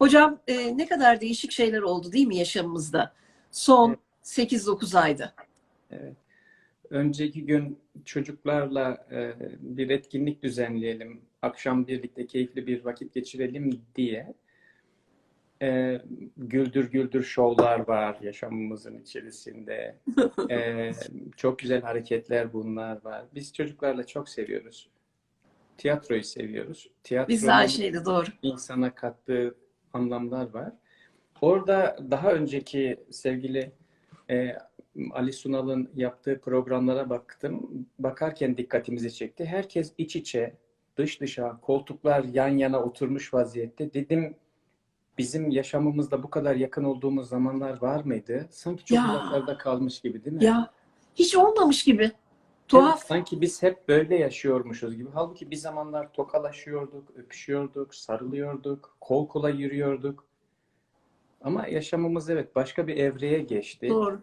Hocam e, ne kadar değişik şeyler oldu değil mi yaşamımızda? Son 8-9 ayda. Evet. Önceki gün çocuklarla e, bir etkinlik düzenleyelim, akşam birlikte keyifli bir vakit geçirelim diye e, güldür güldür şovlar var yaşamımızın içerisinde. E, çok güzel hareketler bunlar var. Biz çocuklarla çok seviyoruz. Tiyatroyu seviyoruz. Biz de aynı Tiyatronun şeydi doğru. insana kattığı anlamlar var. Orada daha önceki sevgili e, Ali Sunal'ın yaptığı programlara baktım. Bakarken dikkatimizi çekti. Herkes iç içe, dış dışa, koltuklar yan yana oturmuş vaziyette. Dedim bizim yaşamımızda bu kadar yakın olduğumuz zamanlar var mıydı? Sanki çok Ya. uzaklarda kalmış gibi değil mi? Ya hiç olmamış gibi. Tuhaf. sanki biz hep böyle yaşıyormuşuz gibi. Halbuki bir zamanlar tokalaşıyorduk, öpüşüyorduk, sarılıyorduk, kol kola yürüyorduk. Ama yaşamımız evet başka bir evreye geçti. Doğru.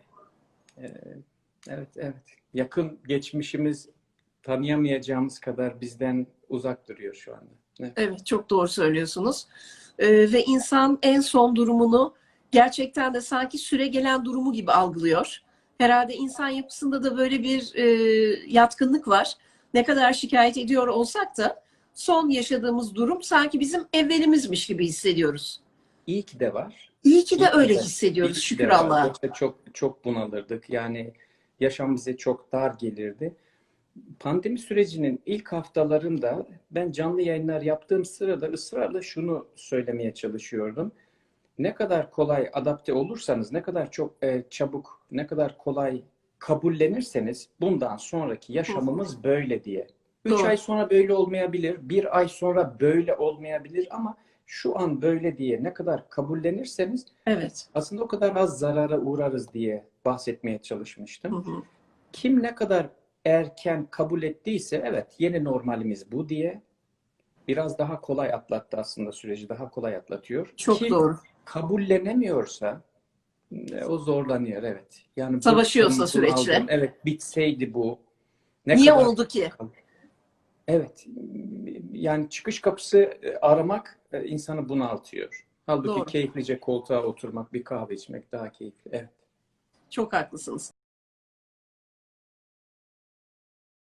Evet, evet. Yakın geçmişimiz tanıyamayacağımız kadar bizden uzak duruyor şu anda. Evet. Evet çok doğru söylüyorsunuz. Ee, ve insan en son durumunu gerçekten de sanki süre gelen durumu gibi algılıyor. Herhalde insan yapısında da böyle bir e, yatkınlık var. Ne kadar şikayet ediyor olsak da son yaşadığımız durum sanki bizim evvelimizmiş gibi hissediyoruz. İyi ki de var. İyi ki de İyi öyle de- hissediyoruz şükür. Allah'a. Yoksa çok çok bunalırdık. Yani yaşam bize çok dar gelirdi. Pandemi sürecinin ilk haftalarında ben canlı yayınlar yaptığım sırada ısrarla şunu söylemeye çalışıyordum. Ne kadar kolay adapte olursanız, ne kadar çok e, çabuk, ne kadar kolay kabullenirseniz bundan sonraki yaşamımız böyle diye. Üç Doğru. ay sonra böyle olmayabilir, bir ay sonra böyle olmayabilir ama şu an böyle diye ne kadar kabullenirseniz Evet. aslında o kadar az zarara uğrarız diye bahsetmeye Hı çalışmıştım. hı. Kim ne kadar erken kabul ettiyse evet yeni normalimiz bu diye biraz daha kolay atlattı aslında süreci daha kolay atlatıyor. Çok Kim doğru. kabullenemiyorsa e, o zorlanıyor evet. Yani Savaşıyorsa süreçle. bunaldım. Evet bitseydi bu. Ne Niye kadar- oldu ki? Evet. Yani çıkış kapısı e, aramak e, insanı bunaltıyor. Halbuki Doğru. keyiflice koltuğa oturmak, bir kahve içmek daha keyifli. Evet. Çok haklısınız.